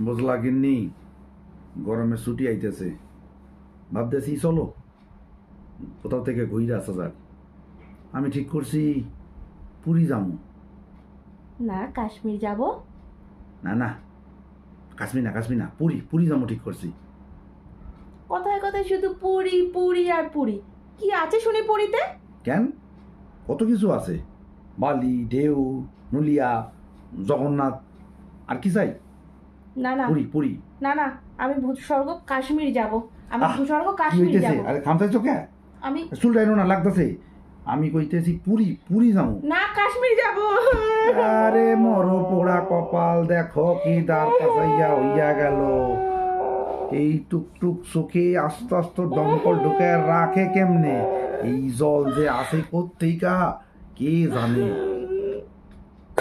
বুঝলা গিন্নি গরমে ছুটি আইতেছে। ভাবতেছি চলো কোথাও থেকে ঘুরে আসা যাক। আমি ঠিক করছি পুরী যাব না কাশ্মীর যাব। না না কাশ্মীর না কাশ্মীর না পুরী পুরী যাব ঠিক করছি। কথায় কথায় শুধু পুরী পুরী আর পুরী। কি আছে শুনি পুরীতে? কেন? কত কিছু আছে। বালি ঢেউ নুলিয়া জগন্নাথ আর কি চাই? না না। পুরী পুরী। না না আমি ভূস্বর্গ কাশ্মীর যাব। আমি ভূস্বর্গ কাশ্মীর যাব। আরে খামচাইছো কে? আমি চুল ডাইনো না লাগতেছে। আমি কইতেছি পুরী পুরী যাব। না কাশ্মীর যাব। আরে মরো পোড়া কপাল দেখো কি দাঁড় পাশাইয়া হইয়া গেল। এই টুকটুক চোখে আস্তে আস্তে দমকল ঢুকে রাখে কেমনে? এই জল যে আসে কোত্থেকা কে জানে?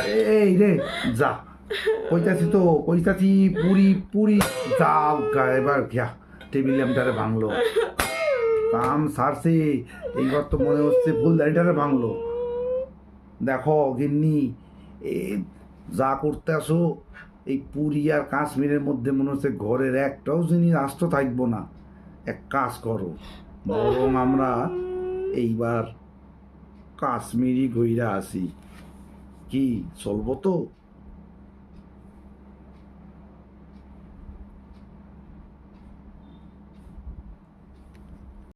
এই রে যা। কইতাছি তো, কইতাছি পুরি পুরি যাও এবার ঘিয়া টেবিল ল্যাম্পটারে ভাঙলো। কাম সারছে, এইবার তো মনে হচ্ছে ফুল দাড়িটারে ভাঙলো। দেখো গিন্নি, এ যা করতে আসো, এই পুরী আর কাশ্মীরের মধ্যে মনে হচ্ছে ঘরের একটাও জিনিস আস্ত থাকব না। এক কাজ করো, বরং আমরা এইবার কাশ্মীরি গইরা আসি। কি, চলবো তো?